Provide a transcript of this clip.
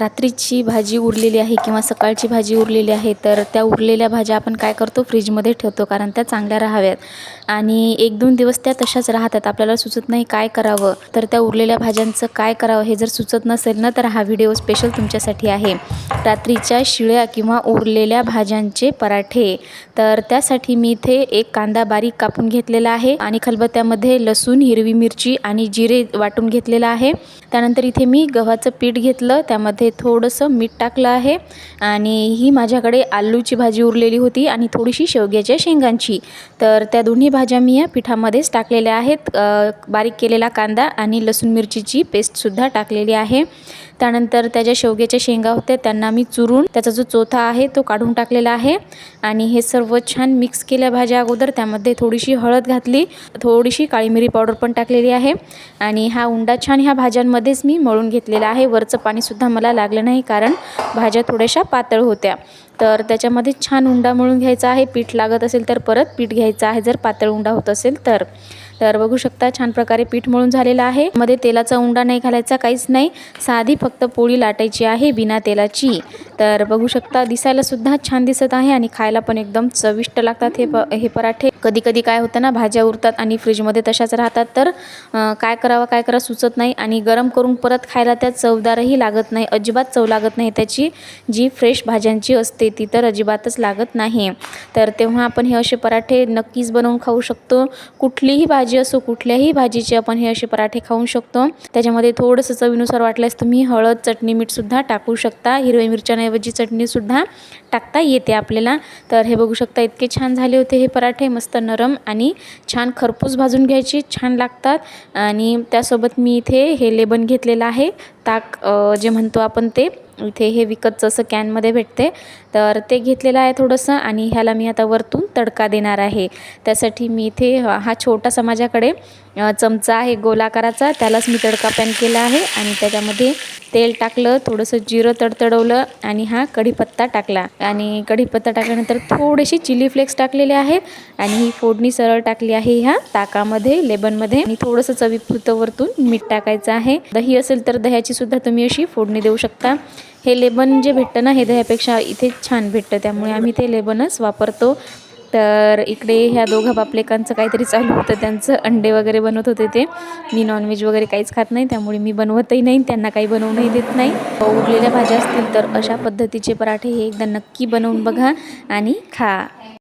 रात्रीची भाजी उरलेली आहे किंवा सकाळची भाजी उरलेली आहे तर त्या उरलेल्या भाज्या आपण काय करतो? फ्रीजमध्ये ठेवतो कारण त्या चांगल्या राहाव्यात. आणि एक दोन दिवस त्या तशाच राहतात. आपल्याला सुचत नाही काय करावं. तर त्या उरलेल्या भाज्यांचं काय करावं हे जर सुचत नसेल ना तर हा व्हिडिओ स्पेशल तुमच्यासाठी आहे. रात्रीच्या शिळ्या किंवा उरलेल्या भाज्यांचे पराठे. तर त्यासाठी मी इथे एक कांदा बारीक कापून घेतलेला आहे आणि खलबत्त्यामध्ये लसूण हिरवी मिरची आणि जिरे वाटून घेतलेलं आहे. त्यानंतर इथे मी गव्हाचं पीठ घेतलं. त्यामध्ये थोडंसं मीठ टाकलं आहे आणि ही माझ्याकडे आलूची भाजी उरलेली होती आणि थोडीशी शेवग्याच्या शेंगांची. तर त्या दोन्ही भाज्या मी या पिठामध्येच टाकलेल्या आहेत. बारीक केलेला कांदा आणि लसूण मिरचीची पेस्टसुद्धा टाकलेली आहे. त्यानंतर त्या ज्या शेवग्याच्या शेंगा होत्या त्यांना मी चुरून त्याचा जो चोथा आहे तो काढून टाकलेला आहे. आणि हे सर्व छान मिक्स केल्या भाज्या अगोदर त्यामध्ये थोडीशी हळद घातली थोडीशी काळी मिरी पावडर पण टाकलेली आहे. आणि हा उंडा छान ह्या भाज्यांमध्येच मी मळून घेतलेला आहे. वरचं पाणीसुद्धा मला लागलं नाही कारण भाज्या थोड्याशा पातळ होत्या. तर त्याच्यामध्ये छान उंडा मळून घ्यायचा आहे. पीठ लागत असेल तर परत पीठ घ्यायचं आहे जर पातळ उंडा होत असेल तर. तर बघू शकता छान प्रकारे पीठ मळून झालेलं आहे. मध्ये तेलाचा उंडा नाही घालायचा काहीच नाही. साधी फक्त पोळी लाटायची आहे बिना तेलाची. तर बघू शकता दिसायला सुद्धा छान दिसत आहे आणि खायला पण एकदम चविष्ट लागतात हे प हे पराठे. कधी कधी काय होतं ना भाज्या उरतात आणि फ्रीजमध्ये तशाच राहतात. तर काय करावं काय करावं सुचत नाही आणि गरम करून परत खायला त्या चवदारही लागत नाही. अजिबात चव लागत नाही त्याची. जी फ्रेश भाज्यांची असते ती तर अजिबातच लागत नाही. तर तेव्हा आपण हे असे पराठे नक्कीच बनवून खाऊ शकतो. कुठलीही भाजी भाजी असो कुठल्याही भाजीचे आपण हे असे पराठे खाऊ शकतो. त्याच्यामध्ये थोडंसं चवीनुसार वाटल्यास तुम्ही हळद चटणी मीठसुद्धा टाकू शकता. हिरव्या मिरच्यांऐवजी चटणीसुद्धा टाकता येते आपल्याला. तर हे बघू शकता इतके छान झाले होते हे पराठे. मस्त नरम आणि छान खरपूस भाजून घ्यायचे. छान लागतात. आणि त्यासोबत मी इथे हे लेबन घेतलेलं आहे. ताक जे म्हणतो आपण ते. इथे हे विकतचं असं कॅनमध्ये भेटते. तर ते घेतलेलं आहे थोडंसं आणि ह्याला मी आता वरतून तडका देणार आहे. त्यासाठी मी इथे हा छोटासा माझ्याकडे चमचा आहे गोलाकाराचा. त्यालाच मी तडका पॅन केला आहे आणि त्याच्यामध्ये तेल टाकलं थोडंसं जिरं तडतडवलं आणि हा कढीपत्ता टाकला. आणि कढीपत्ता टाकल्यानंतर थोडेसे चिली फ्लेक्स टाकलेले आहेत आणि ही फोडणी सरळ टाकली आहे ह्या ताकामध्ये लेबनमध्ये. आणि थोडंसं चवीपुरतं वरतून मीठ टाकायचं आहे. दही असेल तर दह्याची सुद्धा तुम्ही अशी फोडणी देऊ शकता. हे लेबन जे भेटतं ना हे दह्यापेक्षा इथे छान भेटतं. त्यामुळे आम्ही ते लेबनच वापरतो. तर इकडे ह्या दोघा बापलेकांचं काहीतरी चालू होतं. त्यांचं अंडे वगैरे बनवत होते ते. मी नॉनव्हेज वगैरे काहीच खात नाही त्यामुळे मी बनवतही नाही त्यांना काही बनवूनही देत नाही. उरलेल्या भाज्या असतील तर अशा पद्धतीचे पराठे हे एकदा नक्की बनवून बघा आणि खा.